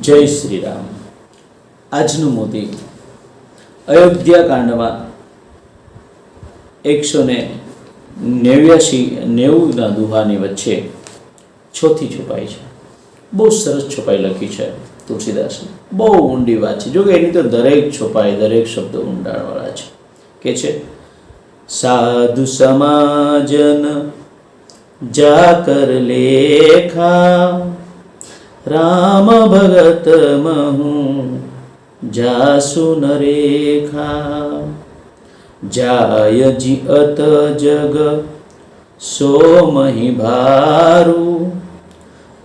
જય શ્રી રામ આજનું મોદી, અયોધ્યા કાંડમાં એકસો ને નેવ્યાસી નેવુંના દુહાની વચ્ચે છોથી છુપાઈ છે. બહુ સરસ છુપાઈ લખી છે તુલસીદાસે. બહુ ઊંડી વાત છે. જો કે એની તો દરેક છુપાઈ, દરેક શબ્દ ઊંડાણવાળા છે. કે છે, સાધુ સમાજન જાકર લેખા રામ ભગત મહું, જાસુ નરેખા. જાય જી અત જગ સો મહી ભારું.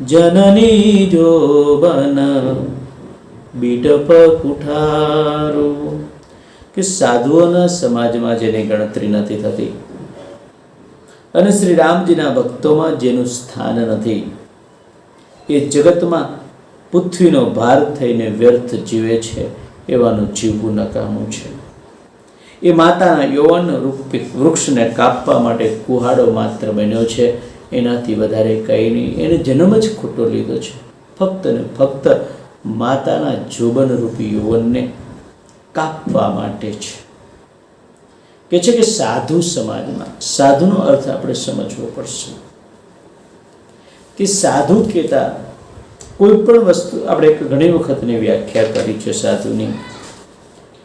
જનની જો બન બીટપ કુઠારું. કે સાધુઓના સમાજમાં જેની ગણતરી નથી થતી. અને શ્રી રામજીના ભક્તોમાં જેનું સ્થાન નથી. એ જગતમાં પૃથ્વીનો ભાર થઈને વ્યર્થ જીવે છે, એવાનું જીવવું નકામું છે. એ માતાના યૌવન રૂપી વૃક્ષને કાપવા માટે કુહાડો માત્ર બન્યો છે, એનાથી વધારે કંઈ નહીં. એને જન્મ જ ખોટો લીધો છે. ફક્ત ને ફક્ત માતાના જોબન રૂપી યૌવનને કાપવા માટે છે. કે છે કે સાધુ સમાજમાં, સાધુનો અર્થ આપણે સમજવો પડશે. કે સાધુ કહેતા કોઈ પણ વસ્તુ આપણે ઘણી વખતની વ્યાખ્યા કરી છે સાધુની,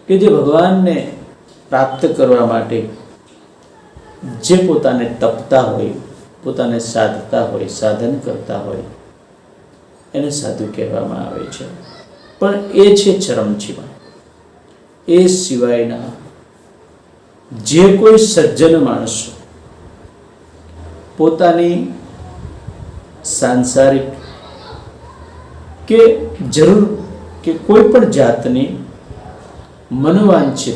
કે જે ભગવાનને પ્રાપ્ત કરવા માટે જે પોતાને તપતા હોય, પોતાને સાધતા હોય, સાધન કરતા હોય, એને સાધુ કહેવામાં આવે છે. પણ એ છે ચરમજીવન. એ સિવાયના જે કોઈ સજ્જન માણસો પોતાની સાંસારિક કે જરૂર કે કોઈ પણ જાતની મનવાંછિત,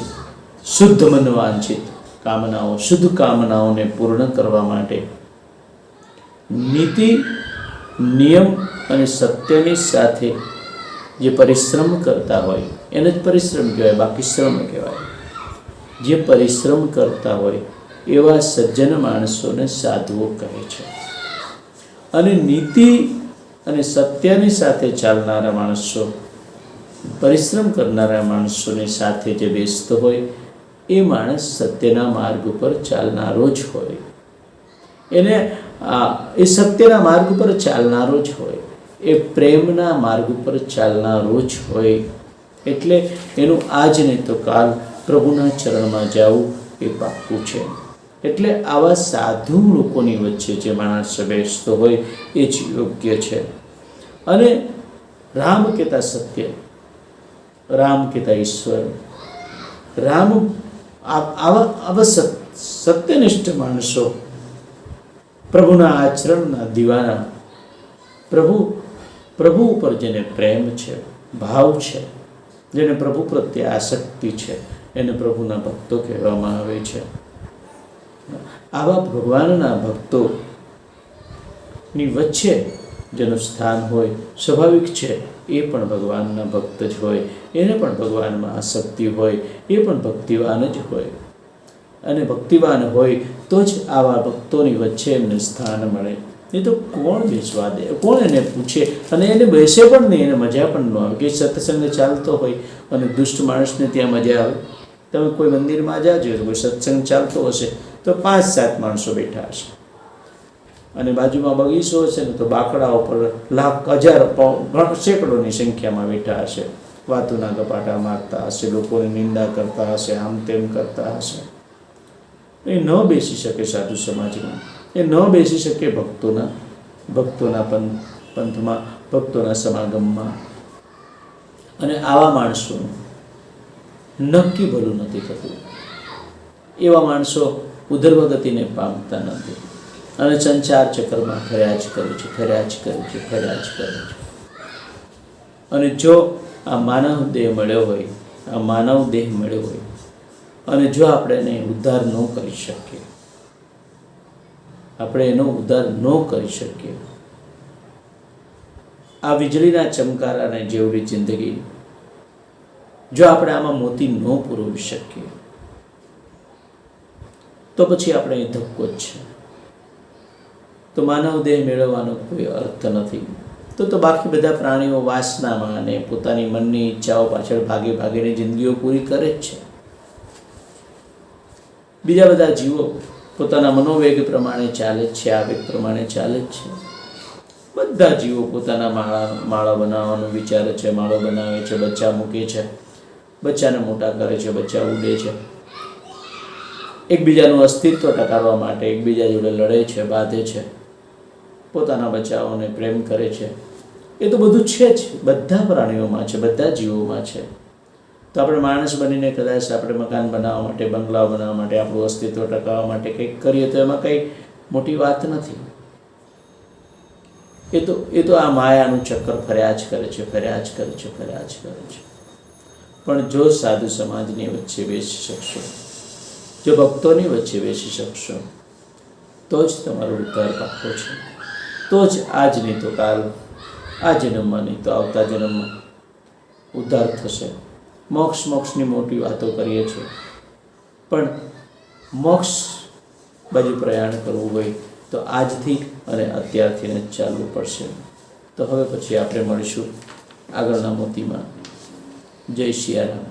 શુદ્ધ મનવાંછિત કામનાઓ, શુદ્ધ કામનાઓને પૂર્ણ કરવા માટે નીતિ, નિયમ અને સત્યની સાથે જે પરિશ્રમ કરતા હોય, એને જ પરિશ્રમ કહેવાય, બાકી શ્રમ કહેવાય. જે પરિશ્રમ કરતા હોય, એવા સજ્જન માણસોને સાધુઓ કહે છે. અને નીતિ અને સત્યની સાથે ચાલનારા માણસો, પરિશ્રમ કરનારા માણસોની સાથે જે બેસતો હોય, એ માણસ સત્યના માર્ગ ઉપર ચાલનારો જ હોય. એને એ સત્યના માર્ગ ઉપર ચાલનારો જ હોય. એ પ્રેમના માર્ગ ઉપર ચાલનારો જ હોય. એટલે એનું આજ નહીં તો કાલ પ્રભુના ચરણમાં જવું એ પાક્કું છે. એટલે આવા સાધુ લોકોની વચ્ચે જે માણસ બેસતો હોય એ જ યોગ્ય છે. અને રામ કહેતા સત્ય, રામ કહેતા ઈશ્વર. રામ આવા આવા સત- સત્યનિષ્ઠ માણસો પ્રભુના આચરણના દીવાના પ્રભુ પ્રભુ ઉપર જેને પ્રેમ છે, ભાવ છે, જેને પ્રભુ પ્રત્યે આસક્તિ છે, એને પ્રભુના ભક્તો કહેવામાં આવે છે. આવા ભગવાનના ભક્તોની વચ્ચે જેનું સ્થાન હોય, સ્વાભાવિક છે, એ પણ ભગવાનના ભક્ત જ હોય, એને પણ ભગવાનમાં આસક્તિ હોય, એ પણ ભક્તિવાન જ હોય. અને ભક્તિવાન હોય તો જ આવા ભક્તોની વચ્ચે એમને સ્થાન મળે. એ તો કોણ બેસવા દે? કોણ એને પૂછે? અને એને બેસે પણ નહીં, એને મજા પણ ન આવે. કે સત્સંગ ચાલતો હોય અને દુષ્ટ માણસને ત્યાં મજા આવે. તમે કોઈ મંદિરમાં જાજો, કોઈ સત્સંગ ચાલતો હશે તો પાંચ સાત માણસો બેઠા હશે. અને બાજુમાં બગીચો હશે ને તો બાકડાઓ પર લાખ હજાર સેંકડોની સંખ્યામાં બેઠા હશે. વાતુના કપાટા મારતા હશે, લોકોની નિંદા કરતા હશે, આમ તેમ કરતા હશે. એ ન બેસી શકે સાધુ સમાજમાં. એ ન બેસી શકે ભક્તોના ભક્તોના પંથ પંથમાં, ભક્તોના સમાગમમાં. અને આવા માણસોનું નક્કી ભલું નથી થતું. એવા માણસો ઉદર્વગતિને પામતા નથી. અને સંચાર ચક્રમાં ફર્યા જ કરું છે, ફર્યા જ કરું છે, ફર્યા જ કરું છે. અને જો આ માનવ દેહ મળ્યો હોય, આ માનવ દેહ મળ્યો હોય, અને જો આપણે એને ઉદ્ધાર ન કરી શકીએ, આપણે એનો ઉદ્ધાર ન કરી શકીએ, આ વીજળીના ચમકારાને જેવડી જિંદગી જો આપણે આમાં મોતી ન પુરવી શકીએ તો પછી આપણે ધક્કો જ છે. તો માનવ દેહ મેળવવાનો કોઈ અર્થ નથી. તો તો બાકી બધા પ્રાણીઓ વાસનામાં અને પોતાની મનની ઈચ્છાઓ પાછળ ભાગી ભાગીને જિંદગીઓ પૂરી કરે જ છે. બીજા બધા જીવો પોતાના મનોવેગ પ્રમાણે ચાલે જ છે, આવેગ પ્રમાણે ચાલે જ છે. બધા જીવો પોતાના માળા માળા બનાવવાનું વિચારે છે, માળો બનાવે છે, બચ્ચા મૂકે છે, બચ્ચાને મોટા કરે છે, બચ્ચા ઉડે છે. એકબીજાનું અસ્તિત્વ ટકાવવા માટે એકબીજા જોડે લડે છે, બાંધે છે, પોતાના બચ્ચાઓને પ્રેમ કરે છે. એ તો બધું છે જ. બધા પ્રાણીઓમાં છે, બધા જીવોમાં છે. તો આપણે માણસ બનીને કદાચ આપણે મકાન બનાવવા માટે, બંગલાઓ બનાવવા માટે, આપણું અસ્તિત્વ ટકાવવા માટે કંઈક કરીએ તો એમાં કંઈ મોટી વાત નથી. એ તો એ તો આ માયાનું ચક્કર ફર્યા જ કરે છે ફર્યા જ કરે છે ફર્યા જ કરે છે. પણ જો સાધુ સમાજની વચ્ચે બેસી શકશો જો ભક્તોની વચ્ચે બેસી શકશો, તો જ તમારો ઉદ્ધાર પાકો છે. તો જ આજ નહીં તો કાલ, આ જન્મમાં નહીં તો આવતા જન્મમાં ઉદ્ધાર થશે. મોક્ષ મોક્ષની મોટી વાતો કરીએ છીએ. પણ મોક્ષ બાજુ પ્રયાણ કરવું હોય તો આજથી અને અત્યારથી જ ચાલવું પડશે. તો હવે પછી આપણે મળીશું આગળના મોતીમાં. જય સિયારામ